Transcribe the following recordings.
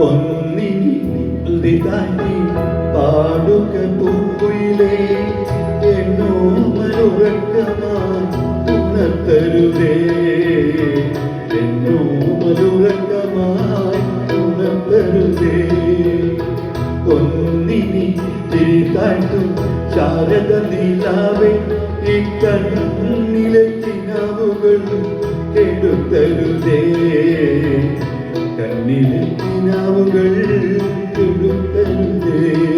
പൊന്നിനി താണ്ടി പാടുക പൂക്കുയിലേ എന്നോ ഉണർത്തരുതേ എന്നോ മരുറക്കമായി ഉണർത്തരുതേ തിരിതാഴ്ത്തും ശാരദ നീലാവേ ഈ കണ്ണിലെ കിനാവുകൾ കെടുത്തരുതേ കണ്ണിലെ കിനാവുകൾ കെടുത്തരുതേ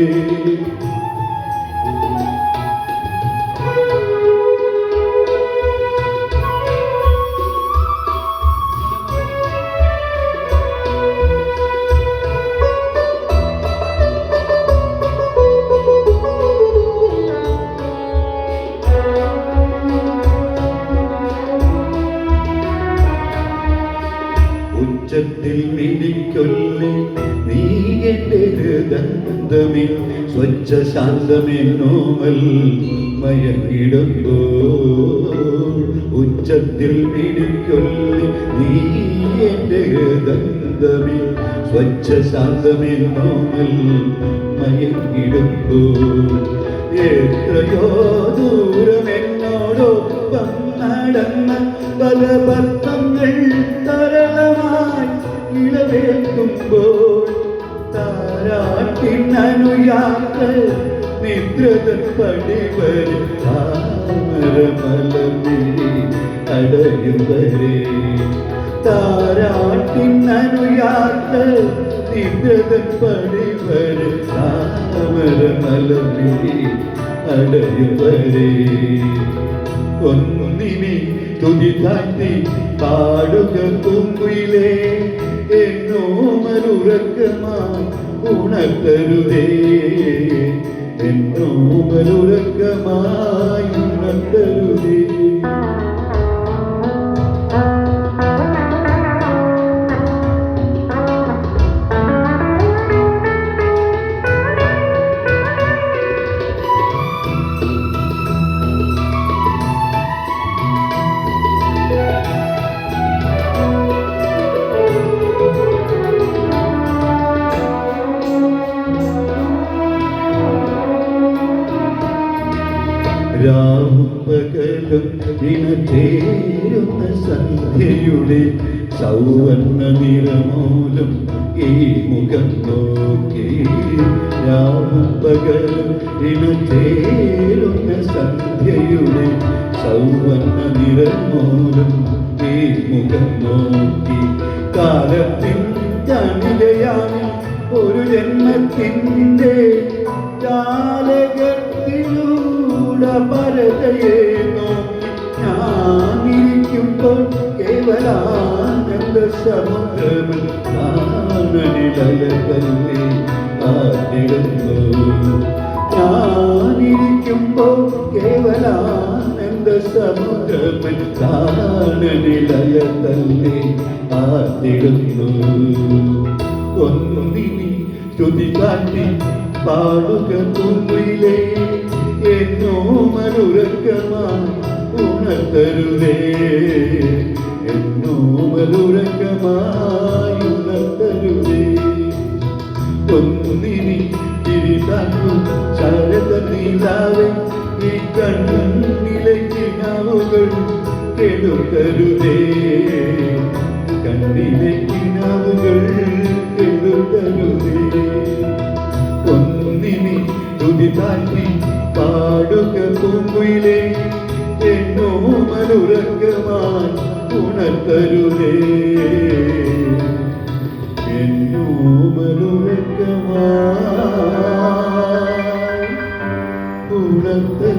ഉച്ചത്തിൽ പിടിക്കൊല്ലി നീ എന്റെ ഹൃദന്തമിൽ സ്വച്ഛ ശാന്തമെന്നോമൽ മയങ്ങിടുമ്പോ. ഉച്ചത്തിൽ മിടിക്കൊല്ലി നീ എന്റെ ഹൃദന്തമിൽ സ്വച്ഛ ശാന്തമെന്നോമൽ മയങ്ങിടുമ്പോ. എത്രയോ ദൂരമെന്നോടൊപ്പം നടന്ന പല ഭക്തങ്ങൾ തരളമായി ഇളവേൽക്കുമ്പോൾ താരാട്ടിനനുയാത്ര നിദ്രതൻ പടിവരും അടയും വരെ. താരാട്ടിനനുയാത്ര നിദ്രതൻ പടിവരും അടയും വരെ. ഒന്നിനെ തുതി താഴ്ത്തി പാടുക എന്നോ മരുറക്കമായി ഉണർത്തരുതേ. എന്നോ രാവും പകലും ഇണചേരുന്ന സന്ധ്യയുടെ സൗവർണ നിറമൂലം ഈ മുഖം നോക്കി. രാവും പകലും ഇണചേരുന്ന സന്ധ്യയുടെ സൗവർണ നിറമൂലം ഈ മുഖം നോക്കി. കാലത്തിൻ കണികയാണ് ഒരു ജന്മത്തിന്റെ പരതയെ നോക്കി ഞാനിരിക്കുമ്പോൾ കേവലാനന്ദ സമുദ്രമിൽ ആനനിലല്ലേ ആടിടുന്നു. ഞാനിരിക്കുമ്പോൾ കേവലാനന്ദ സമുദ്രമിൽ ആനനിലല്ലേ ആടിടുന്നു. ഒന്നിനി സ്തുതി കാട്ടി പാടുക പൂങ്കുയിലേ എന്നോ മനുരംഗമായി ഉണർത്തരുതേ എന്നോ മനുരംഗമായി ഉണർത്തരുതേ ഒന്നിനി തിരിതാക്കും ശരത നീലാവേ ഈ കണ്ണിലെ കിനാവുകൾ കെടുത്തരുതേ കണ്ണിലെ കിനാവുകൾ കെടുത്തരുതേ ഒന്നിനി തുതി താറ്റി പാടുക പൂങ്കുയിലേ എന്നോ മനുരംഗമായി ഉണർത്തരുതേ. എന്നോ ഉണർത്തരുതേ.